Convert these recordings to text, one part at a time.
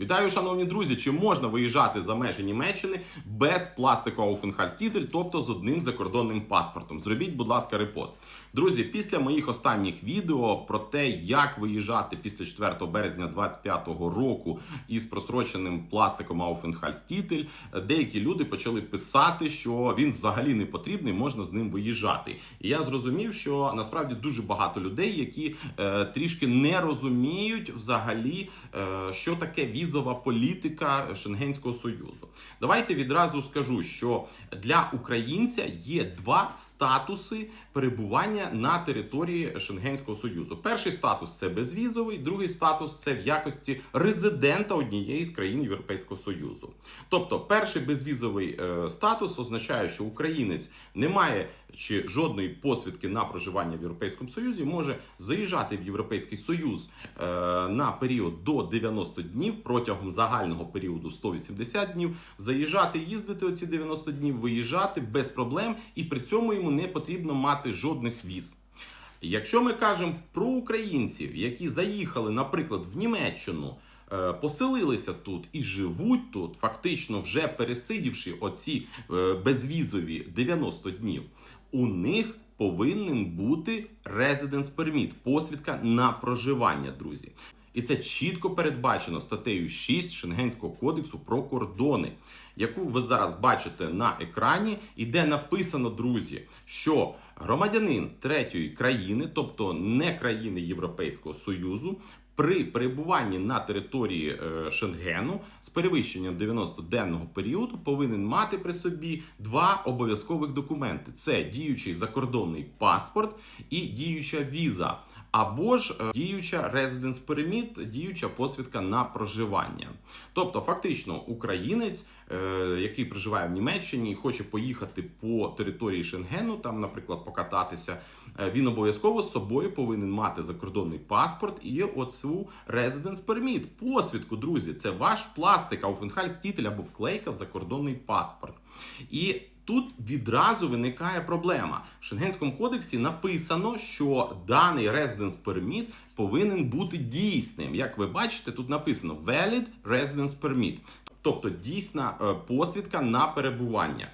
Вітаю, шановні друзі! Чи можна виїжджати за межі Німеччини без пластикового Aufenthaltstitel, тобто з одним закордонним паспортом? Зробіть, будь ласка, репост. Друзі, після моїх останніх відео про те, як виїжджати після 4 березня 2025 року із просроченим пластиком Aufenthaltstitel, деякі люди почали писати, що він взагалі не потрібний, можна з ним виїжджати. І я зрозумів, що насправді дуже багато людей, які е, трішки не розуміють взагалі, е, що таке візова політика Шенгенського союзу. Давайте відразу скажу, що для українця є два статуси перебування на території Шенгенського союзу. Перший статус це безвізовий, другий статус це в якості резидента однієї з країн Європейського союзу. Тобто, перший безвізовий е, статус означає, що українець не має чи жодної посвідки на проживання в Європейському Союзі, може заїжджати в Європейський Союз е, на період до 90 днів протягом загального періоду 180 днів, заїжджати, їздити оці 90 днів, виїжджати без проблем, і при цьому йому не потрібно мати жодних віз. Якщо ми кажемо про українців, які заїхали, наприклад, в Німеччину, е, поселилися тут і живуть тут, фактично вже пересидівши оці е, безвізові 90 днів, у них повинен бути residence permit, посвідка на проживання, друзі. І це чітко передбачено статтею 6 Шенгенського кодексу про кордони, яку ви зараз бачите на екрані, і де написано, друзі, що громадянин третьої країни, тобто не країни Європейського Союзу, при перебуванні на території е, Шенгену з перевищенням 90-денного періоду повинен мати при собі два обов'язкових документи: це діючий закордонний паспорт і діюча віза. Або ж е, діюча residence permit, діюча посвідка на проживання. Тобто, фактично, українець, е, який проживає в Німеччині і хоче поїхати по території Шенгену, там, наприклад, покататися, е, він обов'язково з собою повинен мати закордонний паспорт і оцю residence permit. Посвідку, друзі, це ваш пластик, Aufenthaltstitel або вклейка в закордонний паспорт. І Тут відразу виникає проблема. В Шенгенському кодексі написано, що даний residence permit повинен бути дійсним. Як ви бачите, тут написано valid residence permit, тобто дійсна е, посвідка на перебування.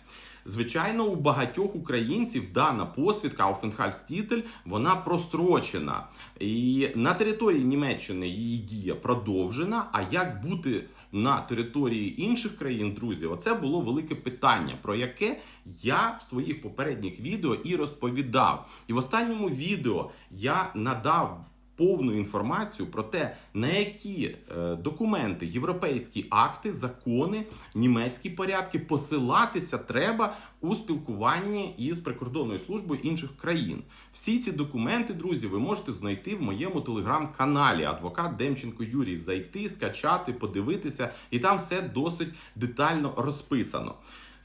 Звичайно, у багатьох українців дана посвідка Aufenthaltstitel, вона прострочена. І на території Німеччини її дія продовжена. А як бути на території інших країн, друзі? Оце було велике питання, про яке я в своїх попередніх відео і розповідав. І в останньому відео я надав. Повну інформацію про те, на які е, документи, європейські акти, закони, німецькі порядки посилатися треба у спілкуванні із прикордонною службою інших країн. Всі ці документи, друзі, ви можете знайти в моєму телеграм-каналі Адвокат Демченко Юрій. Зайти, скачати, подивитися, і там все досить детально розписано.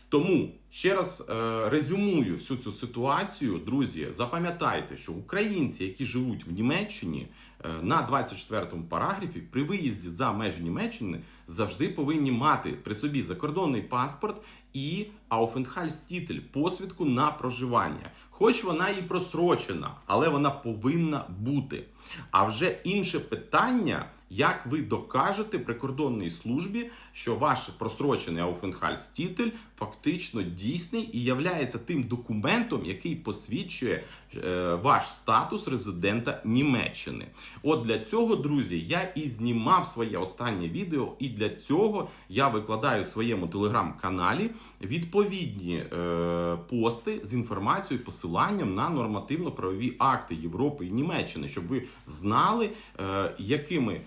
Тому ще раз е, резюмую всю цю ситуацію, друзі. Запам'ятайте, що українці, які живуть в Німеччині, е, на 24-му параграфі при виїзді за межі Німеччини завжди повинні мати при собі закордонний паспорт і Aufenthaltstitel, посвідку на проживання. Хоч вона і просрочена, але вона повинна бути. А вже інше питання, як ви докажете прикордонній службі, що ваш просрочений Aufenthaltstitel фактично дійсний і являється тим документом, який посвідчує е, ваш статус резидента Німеччини. От для цього, друзі, я і знімав своє останнє відео, і для цього я викладаю в своєму телеграм-каналі відповідні е, пости з інформацією, посиланням на нормативно-правові акти Європи і Німеччини, щоб ви знали, е, якими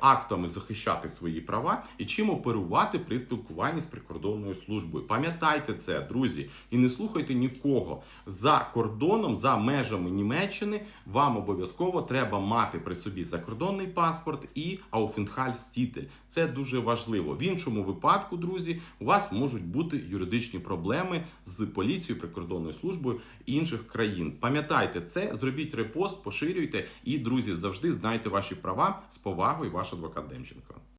актами захищати свої права і чим оперувати при спілкуванні з прикордонною службою. Пам'ятайте це, друзі, і не слухайте нікого за кордоном, за межами Німеччини. Вам обов'язково треба мати при собі закордонний паспорт і Aufenthaltstitel. Це дуже важливо. В іншому випадку, друзі, у вас можуть бути юридичні проблеми з поліцією, прикордонною службою інших країн. Пам'ятайте це, зробіть репост, поширюйте і, друзі, завжди знайте ваші права з повагою, ваш адвокат Демченко.